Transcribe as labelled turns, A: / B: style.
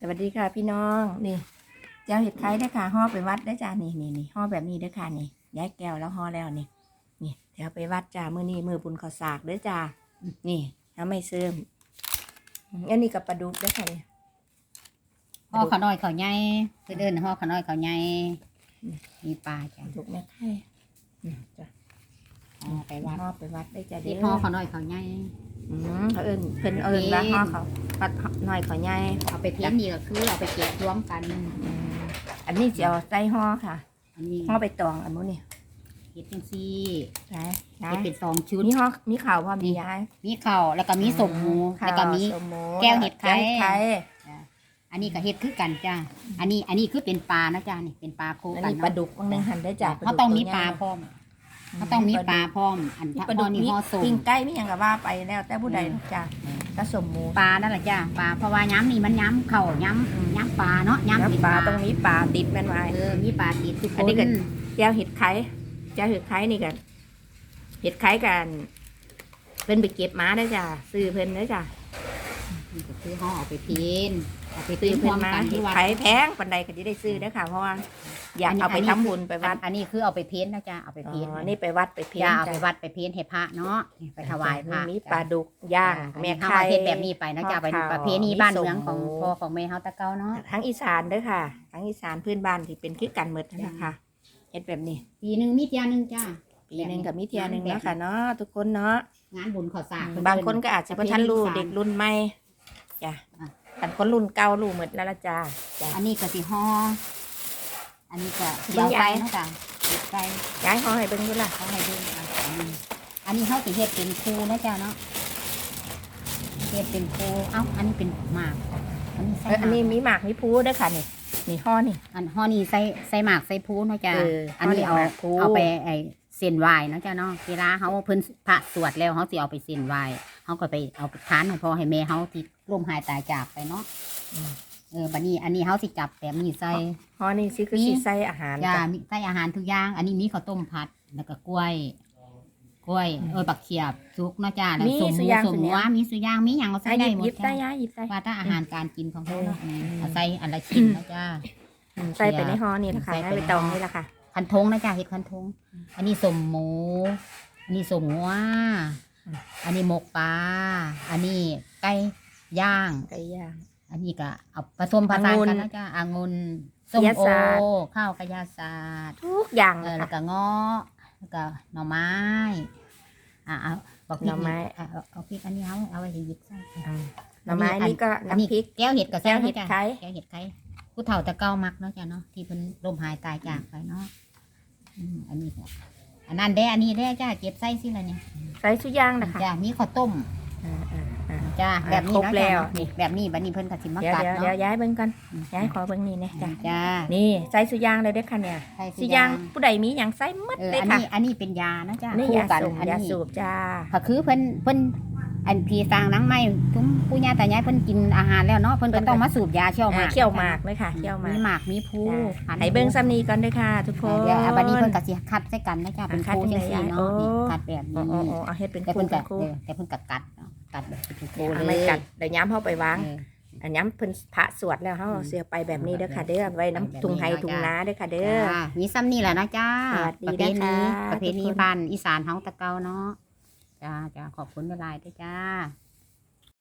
A: สวัสดีค่ะพี่น้องนี่เจ้าเห็ดไข่ได้อค่ะห่อไปวัดได้อจ้านี่นี่นี่ห่อแบบนี้เด้อค่ะนี่ย้ายแก้วแล้วห่อแล้วนี่นี่เดี๋ยวไปวัดจ้ามือนี้มือบุญข้าวสากเด้อจ้านี่ถ้าไม่เสื่อมอันนี้กับปลาดุกเด้อค่ะนี่
B: ห่อขาวน้อยขาวใหญ่เพื่นเอิ้นห่อขาวน้อยขาวใหญ่มีปลาจ้ะ
A: ปลาดุกแม่ไข่นี่จ้ะ
B: ห่อไปวัด
A: ห่อไปวัดได้อจ้าเด้
B: ที่
A: อ
B: ห่อขาวน้อยขาวใหญ่
A: อืมเขาเอิ้นเพิ่นเอิ้นว่าห่อเขาปัดหน่อยเขาใหญ่
B: เอาไปเพี้ยนนี่ก็คือเอาไปเก็บรวมกัน
A: อืมอันนี้จะเอาใส่ห่อค่ะ
B: อันนี้
A: ห่อไปตองอันนู้นนี่
B: เห็ดจังซี่
A: ไหนไหน
B: เห็ดเป็นสองชุด
A: มีห่อมีข่าวว่ามีย้าย
B: มีข้าวแล้วก็มีสมหมู
A: ค่ะ
B: แล้วก็มี
A: สหมู
B: แก้วเห็ดไข่
A: แก้วเห็ดไข่
B: อันนี้ก็เห็ดคือกันจ้าอันนี้อันนี้คือเป็นปลานะจ้านี่เป็นปลาโค
A: อัน
B: กัน
A: นี้ปลา
B: เนาะ
A: ดุกบางนึงหันได้จาก
B: เขาต้องมีปลาพร้อม เขาต้องมีปลาพร้อม อัน
A: มี
B: ถ้า
A: ปลา
B: ห่
A: ดุ
B: อกนี่
A: มี
B: ห่อสม
A: ปิ้งไก่ไม่ยังกับว่าไปแล้ว แต่ผู้ใดจ้ะก็สมหมู
B: ปลานั่นแหละจ้าปลาเพราะว่าย้ำนี่มันย้ำเข่าย้ำย้ำปลาเนาะย้ำ
A: น้ำ
B: เป็น
A: ปลาต้องมีปลาติดแม่นไว้
B: เออมีปลาติดทุกค
A: อัน
B: น
A: นี้ก็แก้วเห็ดไข่แก้วเห็ดไข่นี่กันเห็ดไข่กันเพิ่นไปเก็บมาได้อจ้ะซื้อเพิ่นได้อจ้ะ
B: นี่ ก็คือห่อเอาไปเพนเอาไปเพ
A: ซื้อน
B: พ
A: เพิ่
B: ร้อนม
A: มา
B: กัน
A: เห็
B: ที่
A: ด
B: วัด
A: ไข่แพงปันใดก็จะได้ซื้อได้อค่ะเพราะว่าอยาก
B: อันนี้
A: เอาไป
B: อันนี้
A: ทำบุญไปวัด
B: อันนี้คือเอาไปเพนนะจ๊ะเอาไป
A: อ๋
B: เพน
A: อนี่ไปวัดไปเพล
B: จ้าเอาไป
A: จ้ะ
B: วัดไปเพนให้พระเนาะไปถวายพระ
A: มีปลาดุกย่าง
B: จ้ะ
A: แม่
B: อันนี้
A: ไข่
B: เฮาเอาเฮ็ดแบบนี้ไปนะจ๊ะ
A: ข้าว
B: เป็น
A: ขาว
B: ประเพณีบ้านเมืองของ
A: มีสม
B: พ่อของแม่เฮาตะเกาเนาะ
A: ทั้งอีสานเด้อค่ะ ทั้งอีสานพื้นบ้านที่เป็นคือกันหมดนั่นแหละค่ะเฮ็ดแบบนี้
B: ปีหนึงมีเที่ยหนึงจ้า
A: ปีหนึงกับมิเทียหนึงแล้วค่ะเนาะทุกคนเนาะ
B: งานบุญขอสาก
A: บางคนก็อาจจะบ่ทันรู้เด็กรุ่นใหม่ จ้ะ
B: อะ
A: แต่คนรุ่นเก่ารู้หมดแล้วละจ้าจ้ะ
B: อันนี้ก็สิห่ออันนี้ก็
A: เบิ่ง
B: เดี๋ยว
A: ใหญ่
B: ไก่เนาะจ้ะเดี๋ยวไก่
A: ย้ายเขาให้เบิ่งดูล่ะ
B: เขาให้ดูอะอันนี้อันนี้เขาสิเฮ็ดเป็นครูนะจ๊ะเนาะเฮ็ดเป็นครูเอ้าอันนี้เป็นหมากอันนี้ใส่
A: เอออันนี้มีหมากมีพูเด้อค่ะนี่ นี่ห่อนี่
B: อันห่อนี่ใส่ใส่หมากใส่พูเนาะจ๊ะ
A: เออ
B: อันนี้
A: ห่อ
B: เอา
A: นี่หมากพลู
B: เอาไปไอเส้นไหวเนาะจ๊ะเนาะเวลาเขาเพิ่นพระสวดแล้วเขาสิเอาไปเส้นไหวเขาก็ไปเอาไปทานให้พ่อให้แม่เขาที่ร่มหายตายจากไปเนาะเออบัดนี้อันนี้เขาสิจับแบบนี้ใส่
A: ห่อนี่สิคือ
B: มี
A: สิใส่อาหาร
B: จ้า
A: จ้ะ
B: มีใส่อาหารทุกอย่าง อันนี้มีข้าวต้มผัดแล้วก็กล้วย กล้วยเออบักเขียบซุกเนาะจ้าแล้ว
A: มี
B: สมห
A: สุ
B: มู
A: ยาง
B: สม
A: สุ
B: หมู
A: ยาง
B: มีสุยางมีหยังก็ใส่
A: อะห
B: ได้
A: ยิบ
B: หม
A: หยิ
B: ด
A: บใส่
B: จ้า
A: ย้ายหยิบใส่
B: ว่าถ้าอาหารการกินของเขาเนาะ
A: อืม
B: เอาใส่อันละชิ้นนะจ้า
A: อืมใส่ไปในห่อนี่แหละค่ะ
B: ใส่ไป
A: ให้ไป
B: ใน
A: ตอง
B: ห่อ
A: นี่แหละค่ะ
B: คันทงนะจ้าเห็ดคันทง อันนี้สมหมู อันนี้สมหัว
A: อืม
B: อันนี้หมกปลา อันนี้ไก่ย่าง
A: ไก่ย่าง
B: อันนี้ก็เอาผสมผสาน
A: องุ่
B: กัน
A: น
B: นะจ้าอางุ่นส้ม
A: กะยา
B: โอ
A: ศาสตร์
B: ข้าวกระยาศาสตร์
A: ทุกอย่าง
B: เอ
A: เล
B: อยแล้ว
A: ค่ะ
B: ก็เงาะ แล้วก็หน่อไม้อะเอาบอกพริก
A: หน่อไม้
B: อะเอาเอาพริกอันนี้เอาเอาไว้ให้หยิบใส่
A: อ่าหน่อไม้นี่ก็
B: อันนี้
A: น้ำพริก
B: แก้วเห็ดกับ
A: แก้วเห็ด
B: จ้ะ
A: ไข่
B: แก้วเห็ดไข่ผู้เฒ่าแต่เก้ามักเนาะจ้ะเนาะที่เพิ่นล่มหายตายจากไปเนาะอืมอันนี้ก็อันนั้นได้อันนี้ได้จ้าเก็บไส้สิละเนี่ย
A: ใส่ชุดย่างนะคะ
B: จ้ามีข้าวต้ม
A: อ่าอ่าอ่า
B: จ้า
A: อ่า
B: แบบนี้
A: ครบ
B: เนาะ
A: แล้
B: จ้ะ
A: ว
B: เนาะนี่แบบนี้บัดนี้เพิ่นก็สิมา
A: เดี๋ยว
B: กัด
A: เดี๋ยว
B: เนาะ
A: เดี๋ยวย้ายเบิ่งกัน
B: อืม
A: ย้ายขอเบิ่งนี่นะจ้ะ
B: จ้า
A: นี่ใส่สุยางเลยเด้อค่ะเนี่ย
B: ไส้
A: สุยางผู้ใดมีอย่างใส่หมด
B: เออ
A: เลย
B: อัน
A: ค่ะ
B: นี้อันนี้เป็นยานะจ้า
A: นี่
B: คู่
A: ยา
B: กัน
A: สูบ
B: อัน
A: ยา
B: นี้
A: สูบจ้า
B: ก็คือเพิ่นเพิ่นอันพี่สร้างหนังไม้ทุ้มปู่ย่าตายายเพิ่นกินอาหารแล้วเนาะเพิ่นก็ต้องมาสูบยาเชี่ยวหมาก
A: เขี้ยวหมากเลยค่ะเขี้ยวหมาก
B: มีหมากมีผู้
A: จ้าให้เบิ่งซ้ำนี้ก่อนเด้อค่ะ ทุกคน
B: เดี๋ยวอันบัดนี้เพิ่นก็สิคัดใส่กันนะจ้าเป็น
A: คัด
B: ผู้
A: จั
B: จั
A: ง
B: ง
A: ใด
B: ซี่เนาะ
A: โอ้
B: นี่คัดแบบ
A: อ๋อ
B: นี้
A: อ๋ออ๋อเอาเฮ็ดเป็น
B: แต่
A: คู่
B: เพิ่น
A: เป็
B: ก็
A: นคู่
B: เออแต่เพิ่นก็กัดเนาะ กัดแบบเป็นผู้
A: เอา
B: เล
A: ไม่
B: ย
A: กัดเดี๋ยวย้ำเข้าไปวาง
B: เออ
A: อันย้ำเพิ่นพระสวดแล้วเฮาเสียไปแบบนี้เด้อค่ะเด้อไว้น้ำถุงไห้ถุงน้าเด้อค่ะเด้อ
B: จ้ามีซ้ำนี่แหละนะจ้า
A: สวัสดี
B: ประเพ
A: นะคะ
B: ณีประเพณี
A: ทุกคน
B: บ้านอีสานเฮาตะเกาเนาะจ้าจ้าขอบคุณหลายๆด้วยจ้า